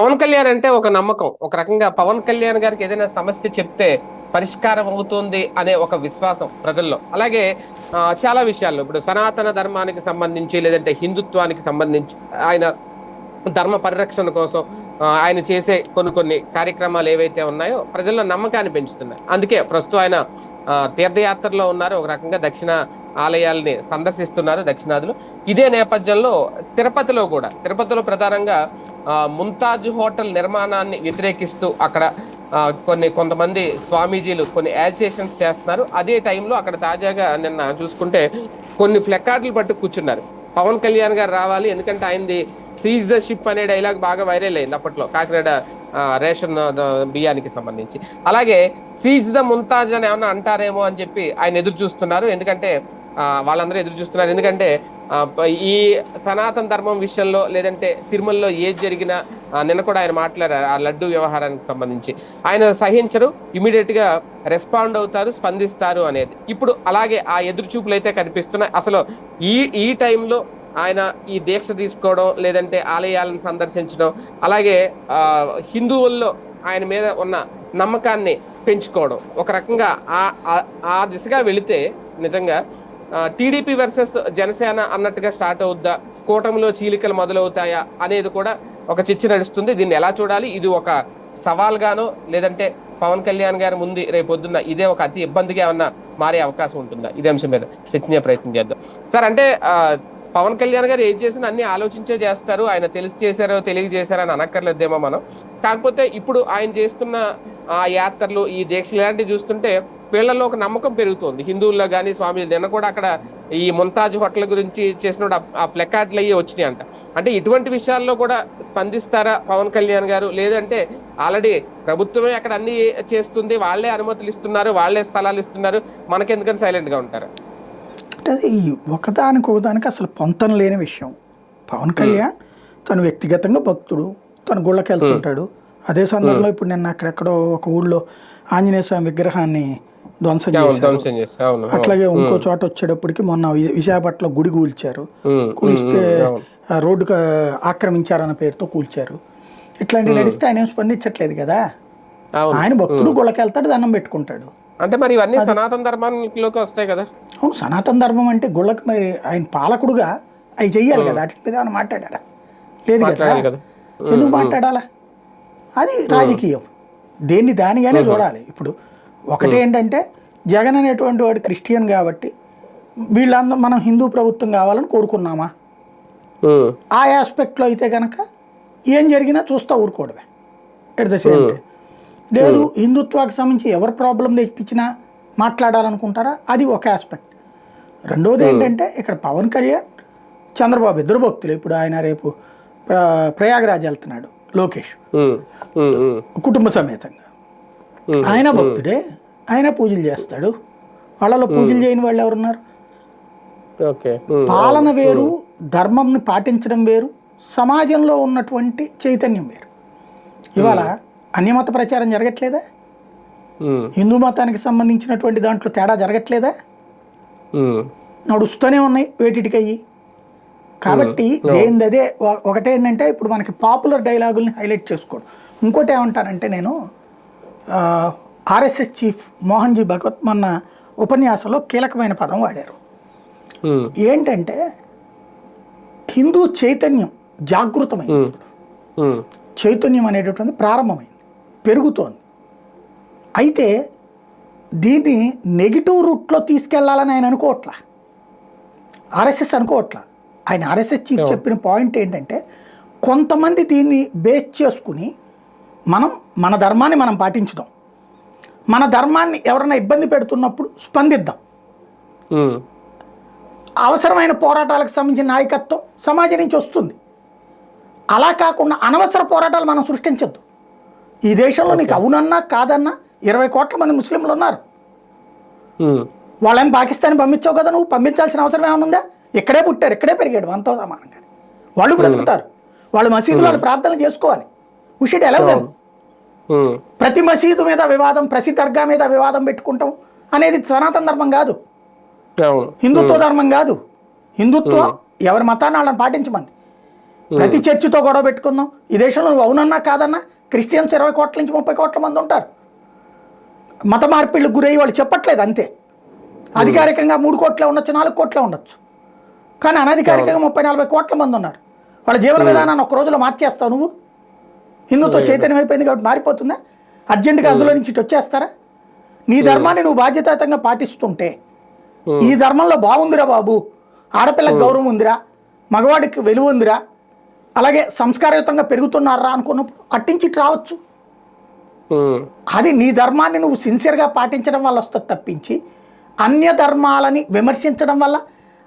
పవన్ కళ్యాణ్ అంటే ఒక నమ్మకం. ఒక రకంగా పవన్ కళ్యాణ్ గారికి ఏదైనా సమస్య చెప్తే పరిష్కారం అవుతుంది అనే ఒక విశ్వాసం ప్రజల్లో. అలాగే చాలా విషయాల్లో. ఇప్పుడు సనాతన ధర్మానికి సంబంధించి లేదంటే హిందుత్వానికి సంబంధించి ఆయన ధర్మ పరిరక్షణ కోసం ఆయన చేసే కొన్ని కొన్ని కార్యక్రమాలు ఏవైతే ఉన్నాయో ప్రజల్లో నమ్మకాన్ని పెంచుతున్నాయి. అందుకే ప్రస్తుతం ఆయన తీర్థయాత్రలో ఉన్నారు. ఒక రకంగా దక్షిణ ఆలయాల్ని సందర్శిస్తున్నారు దక్షిణాదులు. ఇదే నేపథ్యంలో తిరుపతిలో కూడా తిరుపతిలో ప్రధానంగా ముంతాజ్ హోటల్ నిర్మాణాన్ని వ్యతిరేకిస్తూ అక్కడ కొన్ని కొంతమంది స్వామీజీలు కొన్ని యాజిటేషన్స్ చేస్తున్నారు. అదే టైంలో అక్కడ తాజాగా నిన్న చూసుకుంటే కొన్ని ఫ్లెకార్డులు పట్టు కూర్చున్నారు. పవన్ కళ్యాణ్ గారు రావాలి ఎందుకంటే ఆయనది సీజ్ ద షిప్ అనే డైలాగ్ బాగా వైరల్ అయింది అప్పట్లో కాకినాడ రేషన్ బియ్యానికి సంబంధించి. అలాగే సీజ్ ద ముంతాజ్ అని ఏమైనా అంటారేమో అని చెప్పి ఆయన ఎదురు చూస్తున్నారు. ఎందుకంటే వాళ్ళందరూ ఎదురు చూస్తున్నారు. ఎందుకంటే ఈ సనాతన ధర్మం విషయంలో లేదంటే తిరుమలలో ఏది జరిగినా నిన్న కూడా ఆయన మాట్లాడారు ఆ లడ్డు వ్యవహారానికి సంబంధించి. ఆయన సహించరు ఇమీడియట్గా రెస్పాండ్ అవుతారు స్పందిస్తారు అనేది. ఇప్పుడు అలాగే ఆ ఎదురు చూపులు అయితే కనిపిస్తున్నాయి. అసలు ఈ ఈ టైంలో ఆయన ఈ దీక్ష తీసుకోవడం లేదంటే ఆలయాలను సందర్శించడం అలాగే ఆ, హిందువుల్లో ఆయన మీద ఉన్న నమ్మకాన్ని పెంచుకోవడం ఒక రకంగా ఆ- ఆ దిశగా వెళితే నిజంగా టీడీపీ వర్సెస్ జనసేన అన్నట్టుగా స్టార్ట్ అవుద్దా? కూటమిలో చీలికలు మొదలవుతాయా అనేది కూడా ఒక చర్చ నడుస్తుంది. దీన్ని ఎలా చూడాలి? ఇది ఒక సవాల్గానో లేదంటే పవన్ కళ్యాణ్ గారి ముందు రేపు పొద్దున్న ఇదే ఒక అతి ఇబ్బందిగా ఏమన్నా మారే అవకాశం ఉంటుందా? ఇదే అంశం మీద చర్చించే ప్రయత్నం చేద్దాం. సార్ అంటే పవన్ కళ్యాణ్ గారు ఏం చేసినా అన్ని ఆలోచించే చేస్తారు. ఆయన తెలిసి చేశారో తెలియజేశారో అని అనక్కర్లేదేమో మనం. కాకపోతే ఇప్పుడు ఆయన చేస్తున్న ఆ యాత్రలు ఈ దీక్షలు ఇలాంటివి చూస్తుంటే వీళ్ళల్లో ఒక నమ్మకం పెరుగుతోంది. హిందువుల్లో కానీ స్వామి నిన్న కూడా అక్కడ ఈ ముంతాజ్ హోటల్ గురించి చేసిన ఆ ఫ్లెకార్డ్లు అయ్యి వచ్చినాయి అంట అంటే ఇటువంటి విషయాల్లో కూడా స్పందిస్తారా పవన్ కళ్యాణ్ గారు? లేదంటే ఆల్రెడీ ప్రభుత్వమే అక్కడ అన్ని చేస్తుంది వాళ్ళే అనుమతులు ఇస్తున్నారు వాళ్ళే స్థలాలు ఇస్తున్నారు మనకెందుకని సైలెంట్గా ఉంటారు? అంటే ఈ ఒకదానికి ఒకదానికి అసలు పొంతం లేని విషయం. పవన్ కళ్యాణ్ తను వ్యక్తిగతంగా భక్తుడు తను గుళ్ళకి వెళ్తుంటాడు అదే సందర్భంలో ఇప్పుడు నిన్న అక్కడెక్కడో ఒక ఊళ్ళో ఆంజనేయ స్వామి విగ్రహాన్ని ధ్వంసం చేశారు. అట్లాగే ఇంకో చోట వచ్చేటప్పటికి మొన్న వి- విశాఖపట్నంలో గుడి కూల్చారు. కూలిస్తే రోడ్డుకు ఆక్రమించారన్న పేరుతో కూల్చారు. ఇట్లాంటివి నడిస్తే ఆయన ఏం స్పందించట్లేదు కదా? ఆయన భక్తుడు గుళ్ళకి వెళ్తాడు దండం పెట్టుకుంటాడు. అంటే మరి ఇవన్నీ సనాతన ధర్మానికి వస్తాయి కదా? అవును సనాతన ధర్మం అంటే గుళ్ళకి మరి ఆయన పాలకుడుగా అవి చెయ్యాలి కదా? వాటి మీద ఏమైనా మాట్లాడారా లేదు కదా? ఎందుకు మాట్లాడాలా? అది రాజకీయం. దేన్ని దానిగానే చూడాలి. ఇప్పుడు ఒకటి ఏంటంటే జగన్ అనేటువంటి వాడు క్రిస్టియన్ కాబట్టి వీళ్ళందరూ మనం హిందూ ప్రభుత్వం కావాలని కోరుకున్నామా? ఉమ్, ఆ ఆస్పెక్ట్లో అయితే కనుక ఏం జరిగినా చూస్తా ఊరుకోవడమే. ఎట్ ద సేమ్ టైం లేదు హిందుత్వానికి సంబంధించి ఎవరు ప్రాబ్లం తెప్పించినా మాట్లాడాలనుకుంటారా? అది ఒక ఆస్పెక్ట్ రెండోది ఏంటంటే ఇక్కడ పవన్ కళ్యాణ్ చంద్రబాబు ఇద్దరు భక్తులు. ఇప్పుడు ఆయన రేపు ప్ర ప్రయాగరాజ్ వెళ్తున్నాడు లోకేష్. కుటుంబ సమేతంగా. ఆయన భక్తుడే. ఆయన పూజలు చేస్తాడు. వాళ్ళలో పూజలు చేయని వాళ్ళు ఎవరున్నారు? పాలన వేరు ధర్మంని పాటించడం వేరు సమాజంలో ఉన్నటువంటి చైతన్యం వేరు. ఇవాళ అన్యమత ప్రచారం జరగట్లేదా? హిందూ మతానికి సంబంధించినటువంటి దాంట్లో తేడా జరగట్లేదా? నడుస్తూనే ఉన్నాయి వేటిటికయ్యి. కాబట్టి దేనిది అదే ఒకటేంటంటే ఇప్పుడు మనకి పాపులర్ డైలాగుల్ని హైలైట్ చేసుకోవడం. ఇంకోటి ఏమంటానంటే నేను ఆర్ఎస్ఎస్ చీఫ్ మోహన్ జీ భగవత్ మొన్న ఉపన్యాసంలో కీలకమైన పదం వాడారు. ఏంటంటే హిందూ చైతన్యం జాగృతమైంది. చైతన్యం అనేటటువంటి ప్రారంభమైంది పెరుగుతోంది. అయితే దీన్ని నెగిటివ్ రూట్లో తీసుకెళ్ళాలని ఆయన అనుకోవట్లా. ఆర్ఎస్ఎస్ అనుకోవట్లా. ఆయన ఆర్ఎస్ఎస్ చీఫ్ చెప్పిన పాయింట్ ఏంటంటే కొంతమంది దీన్ని బేస్ చేసుకుని మనం మన ధర్మాన్ని మనం పాటించుదాం. మన ధర్మాన్ని ఎవరైనా ఇబ్బంది పెడుతున్నప్పుడు స్పందిద్దాం. అవసరమైన పోరాటాలకు సంబంధించిన నాయకత్వం సమాజం నుంచి వస్తుంది. అలా కాకుండా అనవసర పోరాటాలు మనం సృష్టించొద్దు. ఈ దేశంలో నీకు అవునన్నా కాదన్నా ఇరవై కోట్ల మంది ముస్లింలు ఉన్నారు. వాళ్ళేం పాకిస్తాన్ పంపించావు కదా నువ్వు? పంపించాల్సిన అవసరం ఏమైనా ఇక్కడే పుట్టారు ఇక్కడే పెరిగాడు మనతో సమానంగా వాళ్ళు బ్రతుకుతారు. వాళ్ళు మసీదులో వాళ్ళు ప్రార్థనలు చేసుకోవాలి. ఉషిడ్ ఎలా ఉమ్, ప్రతి మసీదు మీద వివాదం ప్రతి దర్గా మీద వివాదం పెట్టుకుంటాం అనేది సనాతన ధర్మం కాదు. హిందుత్వ ధర్మం కాదు. హిందుత్వం ఎవరి మతాన్ని వాళ్ళని పాటించమంది ప్రతి చర్చితో గొడవ పెట్టుకుందాం. ఈ దేశంలో నువ్వు అవునన్నా కాదన్నా క్రిస్టియన్స్ ఇరవై కోట్ల నుంచి ముప్పై కోట్ల మంది ఉంటారు. మత మార్పిళ్ళకు గురయ్యి వాళ్ళు చెప్పట్లేదు అంతే. అధికారికంగా మూడు కోట్లే ఉండొచ్చు నాలుగు కోట్లే ఉండొచ్చు. కానీ అనధికారికంగా ముప్పై నలభై కోట్ల మంది ఉన్నారు. వాళ్ళ జీవన విధానాన్ని ఒక రోజులో మార్చేస్తావు నువ్వు. హిందుతో చైతన్యం అయిపోయింది కాబట్టి మారిపోతుందా? అర్జెంటుగా అందులో నుంచి ఇటు వచ్చేస్తారా? నీ ధర్మాన్ని నువ్వు బాధ్యతాయుతంగా పాటిస్తుంటే ఈ ధర్మంలో బాగుందిరా బాబు. ఆడపిల్లకి గౌరవం ఉందిరా. మగవాడికి వెలువ ఉందిరా. అలాగే సంస్కారయుతంగా పెరుగుతున్నారా అనుకున్నప్పుడు అట్టించి రావచ్చు. అది నీ ధర్మాన్ని నువ్వు సిన్సియర్గా పాటించడం వల్ల వస్తుంది తప్పించి అన్య ధర్మాలని విమర్శించడం వల్ల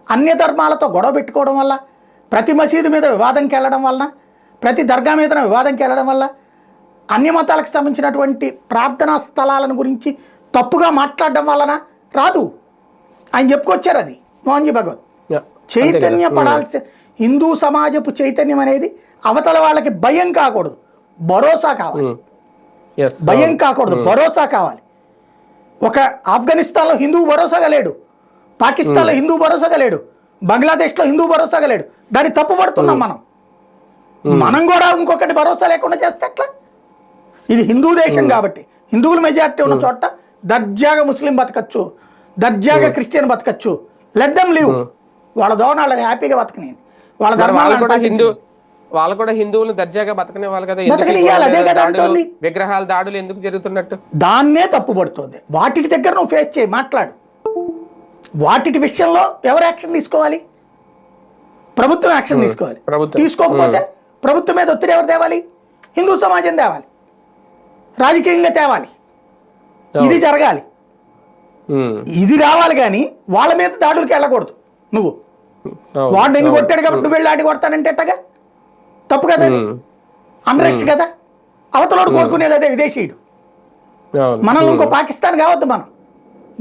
అన్య ధర్మాలతో గొడవ పెట్టుకోవడం వల్ల ప్రతి మసీదు మీద వివాదంకి వెళ్ళడం వలన ప్రతి దర్గా మీద వివాదంకి వెళ్ళడం వల్ల అన్య మతాలకు సంబంధించినటువంటి ప్రార్థనా స్థలాలను గురించి తప్పుగా మాట్లాడడం వలన రాదు. ఆయన చెప్పుకొచ్చారు అది మోహన్జీ భగవత్. చైతన్య పడాల్సి హిందూ సమాజపు చైతన్యం అనేది అవతల వాళ్ళకి భయం కాకూడదు భరోసా కావాలి. భయం కాకూడదు భరోసా కావాలి. ఒక ఆఫ్ఘనిస్తాన్లో హిందువు భరోసాగా లేడు పాకిస్తాన్లో హిందూ భరోసాగా లేడు బంగ్లాదేశ్లో హిందూ భరోసాగా లేడు దాన్ని తప్పుపడుతున్నాం మనం. మనం కూడా ఇంకొకటి భరోసా లేకుండా చేస్తే ఇది హిందూ దేశం కాబట్టి. హిందువుల మెజారిటీ ఉన్న చోట దర్జాగా ముస్లిం బతకచ్చు దర్జాగా క్రిస్టియన్ బతకచ్చు. లెట్ దమ్ లీవ్ వాళ్ళ దోన వాళ్ళని హ్యాపీగా బతకని వాళ్ళ ధర్మాలను హిందూ వాళ్ళు కూడా హిందువులు దర్జాగా బతకనే వాళ్ళు కదా. విగ్రహాల దాడులు ఎందుకు జరుగుతున్నట్టు? దాన్నే తప్పుపడుతుంది వాటికి దగ్గర నువ్వు ఫేస్ చేయి మాట్లాడు. వాటికి విషయంలో ఎవరు యాక్షన్ తీసుకోవాలి? ప్రభుత్వం యాక్షన్ తీసుకోవాలి. తీసుకోకపోతే ప్రభుత్వం మీద ఒత్తిడి ఎవరు తేవాలి? హిందూ సమాజం తేవాలి. రాజకీయంగా తేవాలి. ఇది జరగాలి. ఇది రావాలి కానీ వాళ్ళ మీద దాడులకు వెళ్ళకూడదు. నువ్వు. వాడు నిన్ను కొట్టాడు కాబట్టి నువ్వు వెళ్ళి ఆడి కొడతానంటే ఎట్టగా? తప్పు కదా అది? అన్రెస్ట్ కదా? అవతలోడు కోరుకునేది అదే విదేశీయుడు. మనల్ని ఇంకో పాకిస్తాన్ కావద్దు మనం.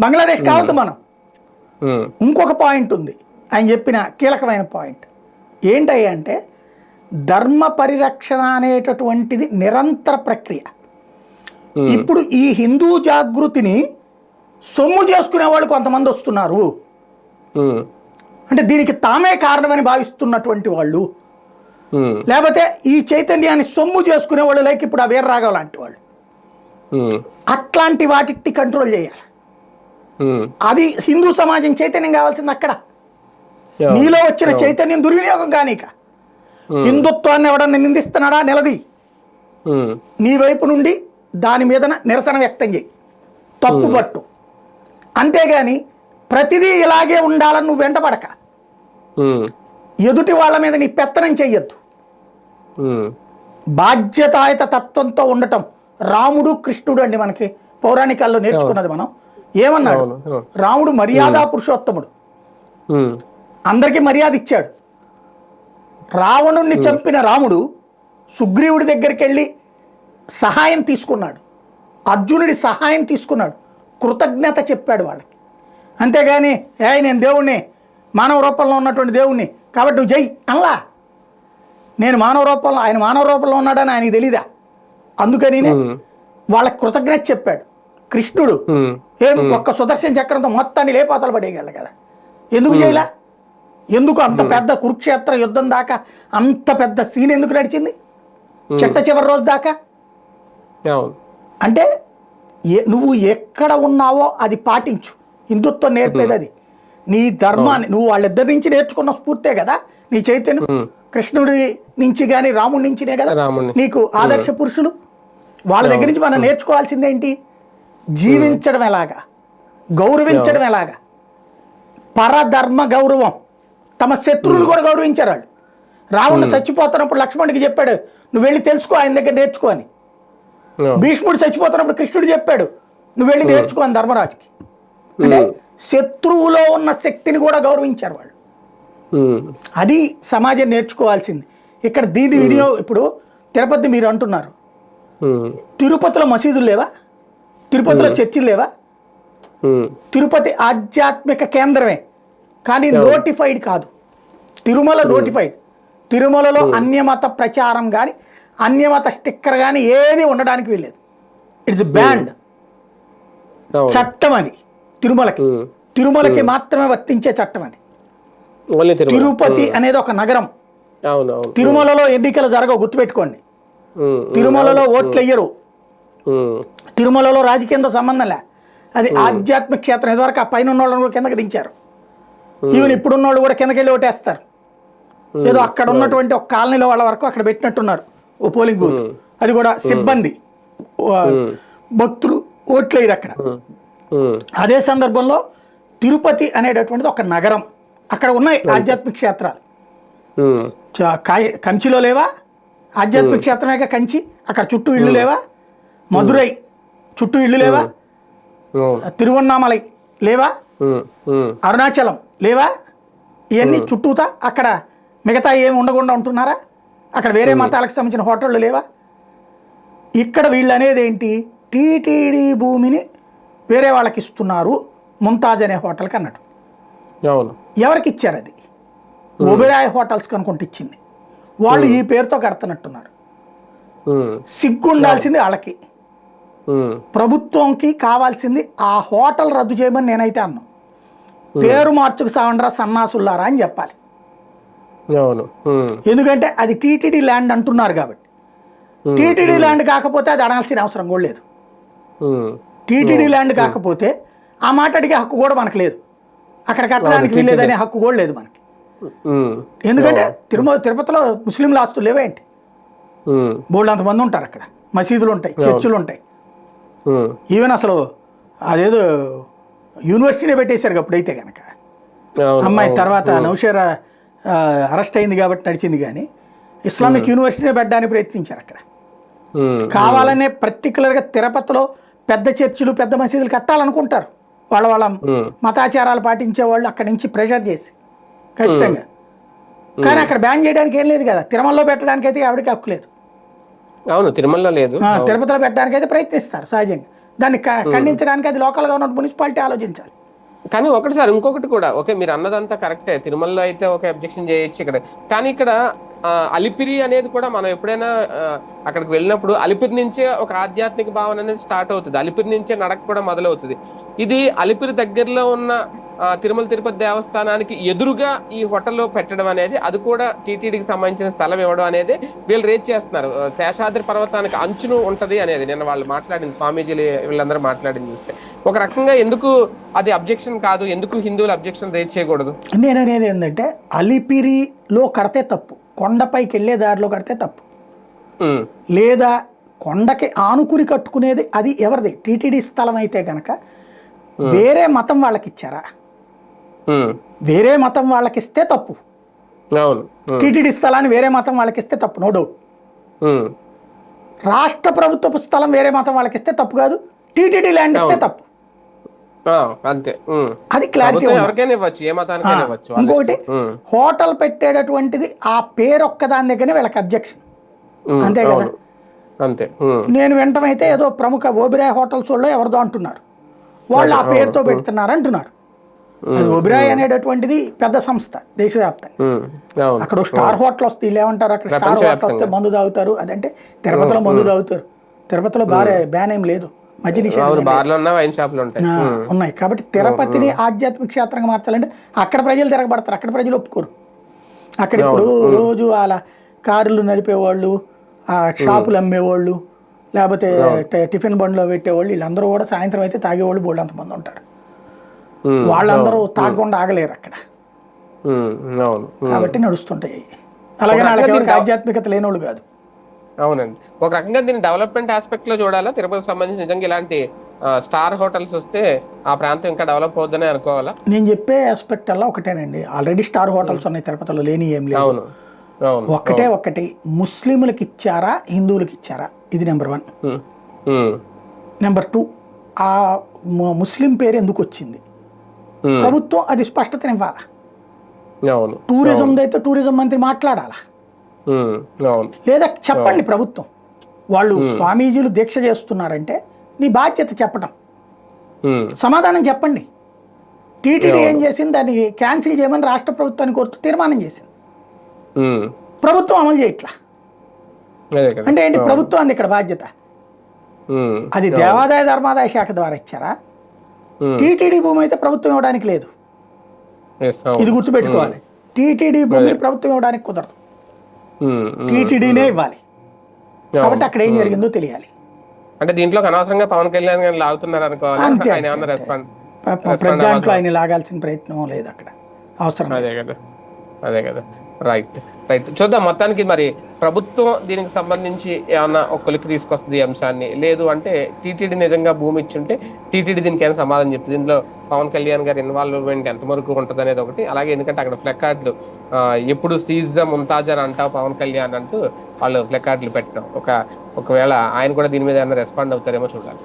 బంగ్లాదేశ్ కావద్దు మనం. ఇంకొక పాయింట్ ఉంది. ఆయన చెప్పిన కీలకమైన పాయింట్. ఏంటయ్యా అంటే ధర్మ పరిరక్షణ అనేటటువంటిది నిరంతర ప్రక్రియ. ఇప్పుడు ఈ హిందూ జాగృతిని సొమ్ము చేసుకునే వాళ్ళు కొంతమంది వస్తున్నారు. అంటే దీనికి తామే కారణమని భావిస్తున్నటువంటి వాళ్ళు. లేకపోతే ఈ చైతన్యాన్ని సొమ్ము చేసుకునే వాళ్ళు లైక్ ఇప్పుడు ఆ వీర్రాఘవ లాంటి వాళ్ళు. అట్లాంటి వాటిని కంట్రోల్ చేయాలి. అది హిందూ సమాజం చైతన్యం కావాల్సింది అక్కడ. నీలో వచ్చిన చైతన్యం దుర్వినియోగం కానీక. హిందుత్వాన్ని ఎవడన్నా నిందిస్తున్నాడా? నిలది. ఉమ్, నీ వైపు నుండి దాని మీద నిరసన వ్యక్తం చేయి. తప్పుపట్టు అంతేగాని ప్రతిదీ ఇలాగే ఉండాలని నువ్వు వెంటపడక. ఉమ్, ఎదుటి వాళ్ళ మీద నీ పెత్తనం చెయ్యొద్దు. బాధ్యతాయుత తత్వంతో ఉండటం రాముడు కృష్ణుడు అండి మనకి. పౌరాణికాల్లో నేర్చుకున్నది మనం. ఏమన్నాడు. రాముడు మర్యాదా పురుషోత్తముడు. అందరికీ మర్యాద ఇచ్చాడు. రావణుణ్ణి చంపిన రాముడు సుగ్రీవుడి దగ్గరికి వెళ్ళి సహాయం తీసుకున్నాడు. అర్జునుడి సహాయం తీసుకున్నాడు. కృతజ్ఞత చెప్పాడు వాళ్ళకి. అంతేగాని ఏ నేను దేవుణ్ణి మానవ రూపంలో ఉన్నటువంటి దేవుణ్ణి కాబట్టి నువ్వు జై అనలా. నేను మానవ రూపంలో ఆయన మానవ రూపంలో ఉన్నాడని ఆయనకి తెలీదా? అందుకని వాళ్ళకి కృతజ్ఞత చెప్పాడు. కృష్ణుడు ఏం ఒక్క సుదర్శన చక్రంతో మొత్తాన్ని లేపాతలు పడేయగలడు కదా. ఎందుకు చేయలా ఎందుకు అంత పెద్ద కురుక్షేత్ర యుద్ధం దాకా అంత పెద్ద సీన్ ఎందుకు నడిచింది? చిట్ట చివరి రోజు దాకా? అంటే ఏ నువ్వు ఎక్కడ ఉన్నావో అది పాటించు. హిందుత్వం నేర్పేది అది. నీ ధర్మాన్ని నువ్వు వాళ్ళిద్దరి నుంచి నేర్చుకున్న స్ఫూర్తే కదా నీ చైతన్యం. కృష్ణుడి నుంచి కానీ రాముడి నుంచినే కదా. నీకు ఆదర్శ పురుషులు. వాళ్ళ దగ్గర నుంచి మనం నేర్చుకోవాల్సిందేంటి జీవించడం ఎలాగా? గౌరవించడం ఎలాగా? పరధర్మ గౌరవం. తమ శత్రువులు కూడా గౌరవించారు వాళ్ళు. రావణుడు చచ్చిపోతున్నప్పుడు లక్ష్మణుడికి చెప్పాడు నువ్వు వెళ్ళి తెలుసుకో ఆయన దగ్గర నేర్చుకో అని. భీష్ముడు చచ్చిపోతున్నప్పుడు కృష్ణుడు చెప్పాడు నువ్వు వెళ్ళి నేర్చుకో అని ధర్మరాజుకి. అంటే శత్రువులో ఉన్న శక్తిని కూడా గౌరవించారు వాళ్ళు. అది సమాజం నేర్చుకోవాల్సింది. ఇక్కడ దీని వినియోగం ఇప్పుడు తిరుపతి మీరు అంటున్నారు. తిరుపతిలో మసీదులు లేవా? తిరుపతిలో చర్చిలు లేవా? తిరుపతి ఆధ్యాత్మిక కేంద్రమే. కానీ నోటిఫైడ్ కాదు. తిరుమల నోటిఫైడ్ తిరుమలలో అన్యమత ప్రచారం కానీ అన్యమత స్టిక్కర్ కానీ ఏది ఉండడానికి వీల్లేదు. ఇట్స్ బ్యాండ్ అవును. చట్టం అది తిరుమలకి. తిరుమలకి మాత్రమే వర్తించే చట్టం అది. తిరుపతి అనేది ఒక నగరం. తిరుమలలో ఎన్నికలు జరగవు గుర్తుపెట్టుకోండి. తిరుమలలో ఓట్లు వెయ్యరు తిరుమలలో రాజకీయంతో సంబంధం లే. అది ఆధ్యాత్మిక క్షేత్రం. ఇదివరకు ఆ పైన ఉన్న వాళ్ళని కూడా కిందకి దించారు. ఈవెన్ ఇప్పుడున్న వాళ్ళు కూడా కిందకి వెళ్ళి ఓటేస్తారు ఏదో అక్కడ ఉన్నటువంటి ఒక కాలనీలో వాళ్ళ వరకు అక్కడ పెట్టినట్టున్నారు. ఓ పోలింగ్ బూత్. అది కూడా సిబ్బంది. భక్తులు ఓట్లు వేయరు అక్కడ. అదే సందర్భంలో తిరుపతి అనేటటువంటిది ఒక నగరం. అక్కడ ఉన్నాయి ఆధ్యాత్మిక క్షేత్రాలు. కంచిలో లేవా? ఆధ్యాత్మిక క్షేత్రమేక కంచి. అక్కడ చుట్టూ ఇళ్ళు లేవా? మధురై. చుట్టూ ఇళ్ళు లేవా? తిరువన్నామలై లేవా? అరుణాచలం. లేవా? ఇవన్నీ చుట్టూతా అక్కడ మిగతా ఏమి ఉండకుండా ఉంటున్నారా? అక్కడ వేరే మతాలకు సంబంధించిన హోటళ్ళు లేవా? ఇక్కడ వీళ్ళు అనేది ఏంటి? టీటీడీ భూమిని వేరే వాళ్ళకి ఇస్తున్నారు ముంతాజ్ అనే హోటల్కి అన్నట్టు. ఎవరికి ఇచ్చారు అది? ఒబెరాయ్ హోటల్స్ కనుకుంటే ఇచ్చింది. వాళ్ళు ఈ పేరుతో కడుతున్నట్టున్నారు ఉమ్, సిగ్గు ఉండాల్సింది వాళ్ళకి. ప్రభుత్వంకి కావాల్సింది ఆ హోటల్ రద్దు చేయమని నేనైతే అన్నాను పేరు మార్చుకు సావండ్రా సన్నాసుల్లారా అని చెప్పాలి. అవును. ఎందుకంటే అది టీటీడీ ల్యాండ్ అంటున్నారు కాబట్టి. టీటీడీ ల్యాండ్ కాకపోతే అది అనాల్సిన అవసరం కూడా లేదు. టీటీడీ ల్యాండ్ కాకపోతే ఆ మాట అడిగే హక్కు కూడా మనకు లేదు. అక్కడ కట్టడానికి వీల్లేదనే హక్కు కూడా లేదు మనకి. ఎందుకంటే తిరుమల తిరుపతిలో ముస్లింల ఆస్తులు లేవేంటి? బోల్డ్ అంతమంది ఉంటారు అక్కడ. మసీదులు ఉంటాయి చర్చిలు ఉంటాయి. ఈవెన్ అసలు అదేదో యూనివర్సిటీనే పెట్టేశారు అప్పుడైతే కనుక అమ్మాయి తర్వాత నౌషేరా అరెస్ట్ అయింది కాబట్టి నడిచింది కానీ ఇస్లామిక్ యూనివర్సిటీనే పెట్టడానికి ప్రయత్నించారు అక్కడ. కావాలనే పర్టికులర్గా తిరుపతిలో పెద్ద చర్చిలు పెద్ద మసీదులు కట్టాలనుకుంటారు. వాళ్ళ వాళ్ళ మతాచారాలు పాటించే వాళ్ళు అక్కడి నుంచి ప్రెషర్ చేసి ఖచ్చితంగా. కానీ అక్కడ బ్యాన్ చేయడానికి ఏం లేదు కదా. తిరుమలలో పెట్టడానికి అయితే ఆవిడకి హక్కు లేదు. అవును తిరుమలలో లేదు. తిరుపతిలో పెట్టడానికి అయితే ప్రయత్నిస్తారు సహజంగా. దాన్ని ఖండించడానికి అది లోకల్గా ఉన్న మున్సిపాలిటీ ఆలోచించాలి. కానీ ఒకటి సార్ ఇంకొకటి కూడా ఓకే మీరు అన్నదంతా కరెక్టే తిరుమలలో అయితే ఒక అబ్జెక్షన్ చేయొచ్చు ఇక్కడ. కానీ ఇక్కడ అలిపిరి అనేది కూడా మనం ఎప్పుడైనా అక్కడికి వెళ్ళినప్పుడు అలిపిరి నుంచే ఒక ఆధ్యాత్మిక భావన అనేది స్టార్ట్ అవుతుంది. అలిపిరి నుంచే నడక కూడా మొదలవుతుంది. ఇది అలిపిరి దగ్గరలో ఉన్న తిరుమల తిరుపతి దేవస్థానానికి ఎదురుగా ఈ హోటల్లో పెట్టడం అనేది అది కూడా టీటీడీకి సంబంధించిన స్థలం ఇవ్వడం అనేది వీళ్ళు రేట్ చేస్తున్నారు. శేషాద్రి పర్వతానికి అంచును ఉంటది అనేది నిన్న వాళ్ళు మాట్లాడింది స్వామీజీలు వీళ్ళందరూ మాట్లాడింది చూస్తే. ఒక రకంగా ఎందుకు అది అబ్జెక్షన్ కాదు ఎందుకు హిందువులు అబ్జెక్షన్ రేట్ చేయకూడదు? నేను అనేది ఏంటంటే అలిపిరిలో కడితే తప్పు కొండపైకి వెళ్ళే దారిలో కడితే తప్పు. లేదా కొండకి ఆనుకుని కట్టుకునేది అది ఎవరిది? టీటీడీ స్థలం అయితే కనుక వేరే మతం వాళ్ళకి ఇచ్చారా? వేరే మతం వాళ్ళకి ఇస్తే తప్పు టీటీడీ స్థలాన్ని వేరే మతం వాళ్ళకి ఇస్తే తప్పు నో డౌట్. రాష్ట్ర ప్రభుత్వపు స్థలం వేరే మతం వాళ్ళకి ఇస్తే తప్పు కాదు టీటీడీ ల్యాండ్ ఇస్తే తప్పు. అంతే. అది క్లారిటీ ఇంకొకటి హోటల్ పెట్టేటటువంటిది ఆ పేరు ఒక్కదాని దగ్గరనే వీళ్ళకి అబ్జెక్షన్ అంతే కదా. అంతే. నేను వింటమైతే ఏదో ప్రముఖ ఓబిరాయ్ హోటల్స్ వాళ్ళు ఎవరిదో అంటున్నారు. వాళ్ళు ఆ పేరుతో పెడుతున్నారు అంటున్నారు. అది ఓబిరాయ్ అనేటటువంటిది పెద్ద సంస్థ దేశవ్యాప్తంగా. అక్కడ స్టార్ హోటల్ వస్తే ఏమంటారు? అక్కడ స్టార్ హోటల్ వస్తే మందు తాగుతారు. అదంటే తిరుపతిలో మందు తాగుతారు. తిరుపతిలో బారే బ్యాన్ ఏం లేదు. ఆ, ఉన్నాయి. కాబట్టి తిరుపతిని ఆధ్యాత్మిక క్షేత్రంగా మార్చాలంటే అక్కడ ప్రజలు తిరగబడతారు. అక్కడ ప్రజలు ఒప్పుకోరు. అక్కడ ఇప్పుడు రోజు అలా కార్లు నడిపేవాళ్ళు ఆ షాపులు అమ్మేవాళ్ళు లేకపోతే టిఫిన్ బండ్లో పెట్టేవాళ్ళు వీళ్ళందరూ కూడా సాయంత్రం అయితే తాగేవాళ్ళు బోళ్ళు అంతమంది ఉంటారు. వాళ్ళందరూ తాగకుండా ఆగలేరు అక్కడ. కాబట్టి నడుస్తుంటాయి. అలాగే వాళ్ళకి ఆధ్యాత్మికత లేనోళ్ళు కాదు. అవునండి. ఒక రకంగా దీన్ని డెవలప్మెంట్ ఆస్పెక్ట్లో చూడాలా? తిరుపతికి సంబంధించి నిజంగా ఇలాంటి స్టార్ హోటల్స్ వస్తే ఆ ప్రాంతం ఇంకా డెవలప్ అవుతుందని అనుకోవాలా? నేను చెప్పే ఆస్పెక్ట్ అలా ఒకటేనండి. ఆల్రెడీ స్టార్ హోటల్స్ ఉన్నాయి తిరుపతిలో లేని ఏం లేదు. ఒక్కటే ఒక్కటి ముస్లింలకు ఇచ్చారా హిందువులకు ఇచ్చారా? ఇది నెంబర్ వన్. నెంబర్ టూ ఆ ముస్లిం పేరు ఎందుకు వచ్చింది? ప్రభుత్వం అది స్పష్టతనివ్వాలా టూరిజం అయితే టూరిజం మంత్రి మాట్లాడాలా? అవును. లేదా చెప్పండి ప్రభుత్వం. వాళ్ళు స్వామీజీలు దీక్ష చేస్తున్నారంటే నీ బాధ్యత చెప్పటం. సమాధానం చెప్పండి. టీటీడీ ఏం చేసింది? దాన్ని క్యాన్సిల్ చేయమని రాష్ట్ర ప్రభుత్వాన్ని కోరుతూ తీర్మానం చేసింది. ప్రభుత్వం అమలు చేయట్లా? అదే అంటే ఏంటి ప్రభుత్వాన్ని ఇక్కడ బాధ్యత? అది దేవాదాయ ధర్మాదాయ శాఖ ద్వారా ఇచ్చారా? టీటీడీ భూమి అయితే ప్రభుత్వం ఇవ్వడానికి లేదు. ఇది గుర్తుపెట్టుకోవాలి. టీటీడీ భూమిని ప్రభుత్వం ఇవ్వడానికి కుదరదు. ఉమ్. టీటీడీనే ఇవ్వాలి. కాబట్టి అక్కడ ఏం జరిగిందో తెలియాలి. అంటే దీంట్లో అనవసరంగా పవన్ కళ్యాణ్ లాగుతున్నారు అనుకోవాలి? ఆయన రెస్పాండ్ దాంట్లో ఆయన లాగాల్సిన ప్రయత్నం లేదు అక్కడ. అవసరం అదే కదా. అదే కదా. రైట్ రైట్ చూద్దాం మొత్తానికి మరి ప్రభుత్వం దీనికి సంబంధించి ఏమన్నా ఒక కొలికి తీసుకొస్తుంది ఈ అంశాన్ని? లేదు అంటే టీటీడీ నిజంగా భూమి ఇచ్చుంటే టీటీడీ దీనికి ఏమైనా సమాధానం చెప్తుంది? దీంట్లో పవన్ కళ్యాణ్ గారి ఇన్వాల్వ్మెంట్ ఎంతవరకు ఉంటుంది అనేది ఒకటి. అలాగే ఎందుకంటే అక్కడ ఫ్లెకార్డులు ఎప్పుడు సీజ్ ముంతాజర్ అంటావు పవన్ కళ్యాణ్ అంటూ వాళ్ళు ఫ్లెకార్డులు పెట్టడం. ఒక ఒకవేళ ఆయన కూడా దీని మీద ఏమైనా రెస్పాండ్ అవుతారేమో చూడాలి.